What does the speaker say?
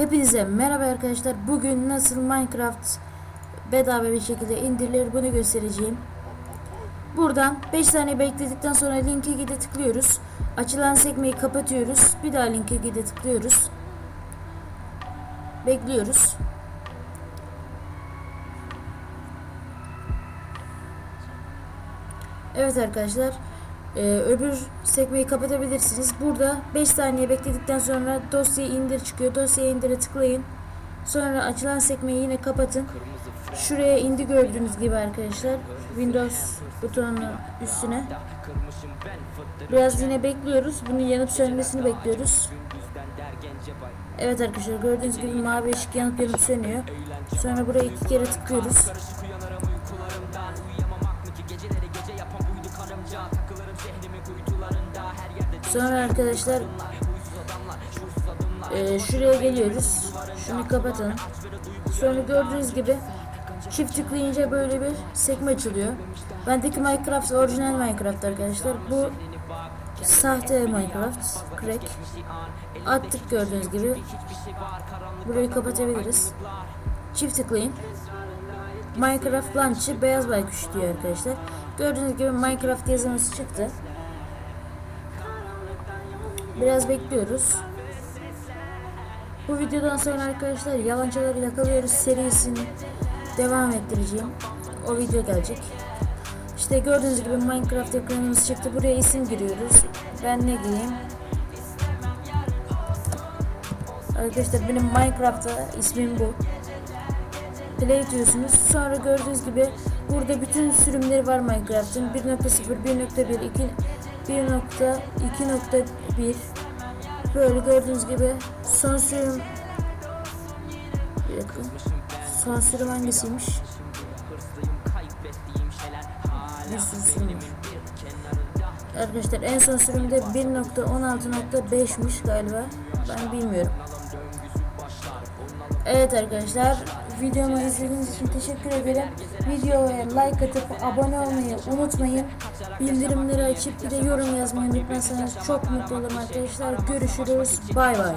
Hepinize merhaba arkadaşlar. Bugün nasıl Minecraft bedava bir şekilde indirilir bunu göstereceğim. Buradan 5 saniye bekledikten sonra linke gide tıklıyoruz. Açılan sekmeyi kapatıyoruz. Bir daha linke gide tıklıyoruz. Bekliyoruz. Evet arkadaşlar. Ee, öbür sekmeyi kapatabilirsiniz. Burada 5 saniye bekledikten sonra dosyayı indir çıkıyor. Dosyayı indire tıklayın. Sonra açılan sekmeyi yine kapatın. Şuraya indi gördüğünüz gibi arkadaşlar. Windows butonunun üstüne. Biraz yine bekliyoruz. Bunun yanıp sönmesini bekliyoruz. Evet arkadaşlar gördüğünüz gibi mavi ışık yanıp yanıp sönüyor. Sonra buraya iki kere tıklıyoruz. Sonra arkadaşlar e, şuraya geliyoruz. Şunu kapatalım. Sonra gördüğünüz gibi çift tıklayınca böyle bir sekme açılıyor. Bendeki Minecraft orijinal Minecraft arkadaşlar. Bu sahte Minecraft. Crack. Attık gördüğünüz gibi. Burayı kapatabiliriz. Çift tıklayın. Minecraft Launch'ı beyaz baykuş diyor arkadaşlar. Gördüğünüz gibi Minecraft yazımız çıktı. Biraz bekliyoruz. Bu videodan sonra arkadaşlar yalancıları yakalıyoruz serisini devam ettireceğim. O video gelecek. İşte gördüğünüz gibi Minecraft ekranımız çıktı. Buraya isim giriyoruz. Ben ne gireyim? Arkadaşlar benim Minecraft'ta ismim bu. Play diyorsunuz. Sonra gördüğünüz gibi burada bütün sürümleri var Minecraft'ın. 1.0, 1.1, 2 1.2.1 Böyle gördüğünüz gibi son sürüm bir dakika. Son sürüm hangisiymiş? Arkadaşlar en son sürümde 1.16.5'miş galiba. Ben bilmiyorum. Evet arkadaşlar videomu izlediğiniz için teşekkür ederim. Videoya like atıp abone olmayı unutmayın. Bildirimleri açıp bir de yorum yazmayı unutmazsanız çok mutlu olurum arkadaşlar. Görüşürüz. Bay bay.